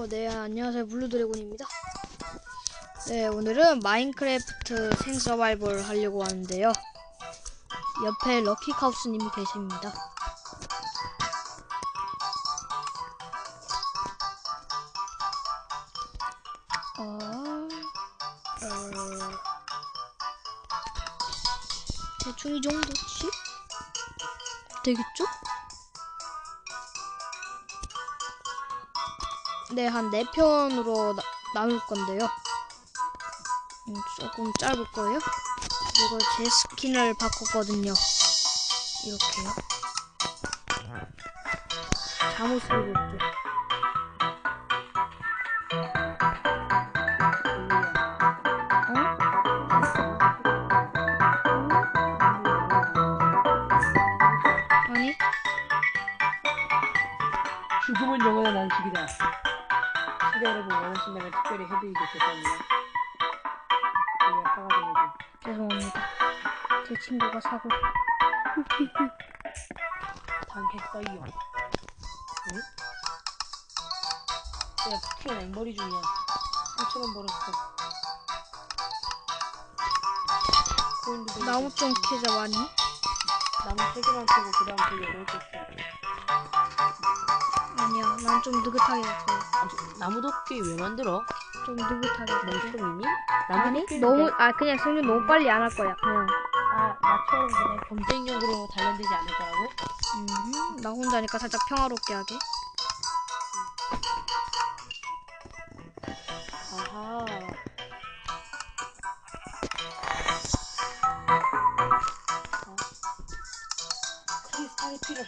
어, 네, 안녕하세요. 블루드래곤입니다. 네, 오늘은 마인크래프트 생서바이벌 하려고 하는데요. 옆에 럭키카우스님이 계십니다. 어, 어, 대충 이 정도지? 되겠죠? 네, 한 4편으로 나, 나눌 건데요. 음, 조금 짧을 거예요. 그리고 제 스킨을 바꿨거든요. 이렇게요. 잠옷을 입었죠. 어? 아니, 죽음은 영원한 안식이다. 시대 여러분 원하신다면 특별히 해드리겠습니다. 우리 아빠가 되죠. 죄송합니다. 제 친구가 사고. 당했어요. 응? 내가 키운 앵벌이 중이야. 3천원 벌었어. 나무 좀. 캐자 많이. 나무 3개만 캐고 그 다음 그 여덟 개 있어. 아니야, 난 좀 느긋하게 갈 거야. 아, 나무 도끼 왜 만들어? 좀 느긋하게. 멍청이니? 나무 아니, 도끼는 너무, 그냥- 아, 그냥 생각 너무 빨리 안 할 거야. 그냥. 아, 나처럼 그냥 경쟁력으로 단련되지 않을 거라고? 음, 나 혼자니까 살짝 평화롭게 하게. 아하. 어? 크리스탈이 필요해.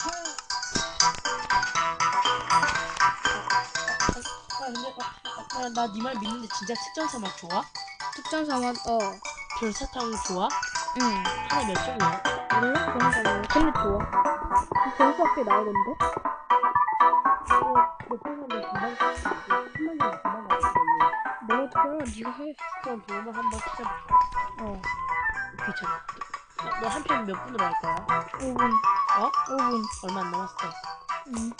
나네 말 믿는데 진짜 특전사 막 좋아? 특전 사막, 어, 별사탕 좋아? 응. 하나 몇 점이야? 몰라? 그런 거. 근데 좋아. 점수가 꽤 나오던데? 갔거든요. 뭐 어떻게? 네가 해. 그럼 돌만 한번 찾아볼까? 어, 귀찮아. 너 한 편 몇 분으로 할 거야? 5분. 어? 5분. 얼마 안 남았어. 응.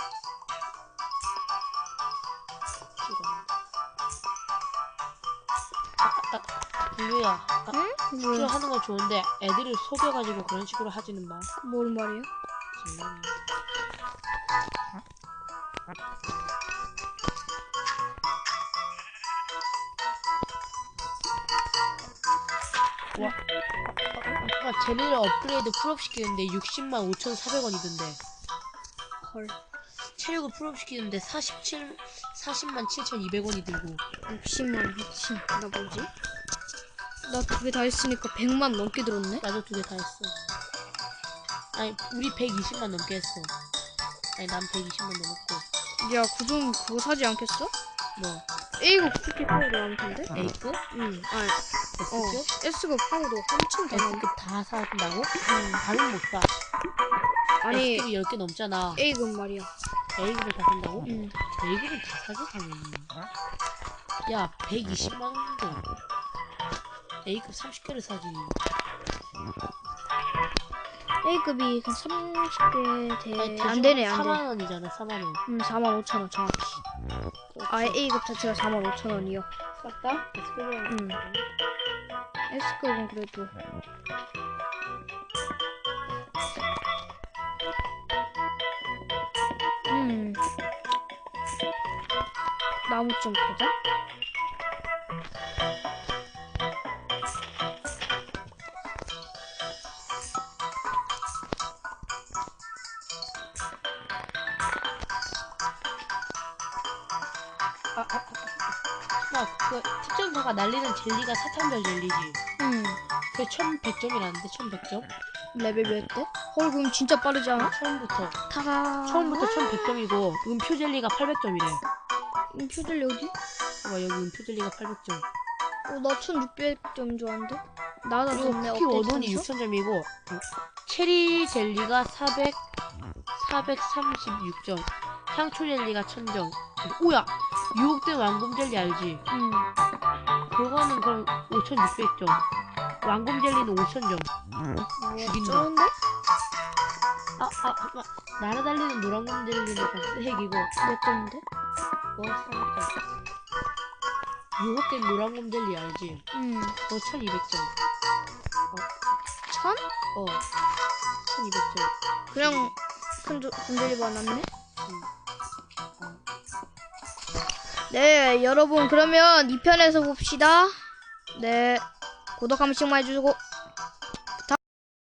블루야. 아, 응? 큐 뭐야? 하는 건 좋은데 애들을 속여가지고 그런 식으로 하지는 마. 뭔 말이야? 장난이야. 와, 아, 아, 젤리를 업그레이드 풀업 시키는데 60만 5,400원이던데. 헐. 체력을 풀업 시키는데 47, 40만 7,200원이 들고. 60만 미친. 나 뭐지? 나 두 개 다 했으니까 100만 넘게 들었네? 나도 두 개 다 했어. 아니, 우리 120만 넘게 했어. 아니, 난 120만 넘었고. 야, 그좀 그거 사지 않겠어? 뭐, A급 파우더 안 텐데? A급? 응. 아, S급? 어. S급 파우더 엄청 다많 S급 다 사준다고? 응. 다는 못 사. 아니, S급이 10개 넘잖아. A급 말이야. A급을 다 산다고? 응. A급은 다 사지, 당연히. 야, 120만 원인데. A급 30개를 사지. A급이 한 30개 아니, 돼. 대충 안 되네, 안 돼. 4만 원이잖아, 4만 원. 음, 4만 5천 원 정확히. 아예 A급 자체가 4만 5천 원이요. 싹 다? S급은 응. S급은 그래도. 음. 나무 좀 캐자. 그 특전사가 날리는 젤리가 사탕별 젤리지. 음. 그게 1100점이라는데, 1100점? 레벨 몇 대? 헐, 그럼 진짜 빠르지 않아? 처음부터. 타가. 처음부터 1100점이고, 음표 젤리가 800점이래. 음, 표들리 어디? 와, 여기 음표 젤리가 800점. 어, 나 1600점 좋아한데? 그리고 좋네, 쿠키 원원이 업데이트해서. 6000점이고, 체리 젤리가 400, 436점. 향초 젤리가 1000점. 오야! 유혹된 왕금 젤리 알지? 음. 그거는 그럼 5600점. 왕금 젤리는 5000점. 뭐야, 죽인다. 쩌는데? 아, 아, 아, 날아다니는 노란금 젤리는 그냥 쓰레기고, 몇 점인데? 어, 사람들. 유혹된 노란 곰델리 알지? 음. 어, 1200점. 천? 어, 1200점. 그냥 흔들, 흔들리 받았네? 네, 여러분, 그러면 2편에서 봅시다. 네, 구독 한 번씩만 해주시고,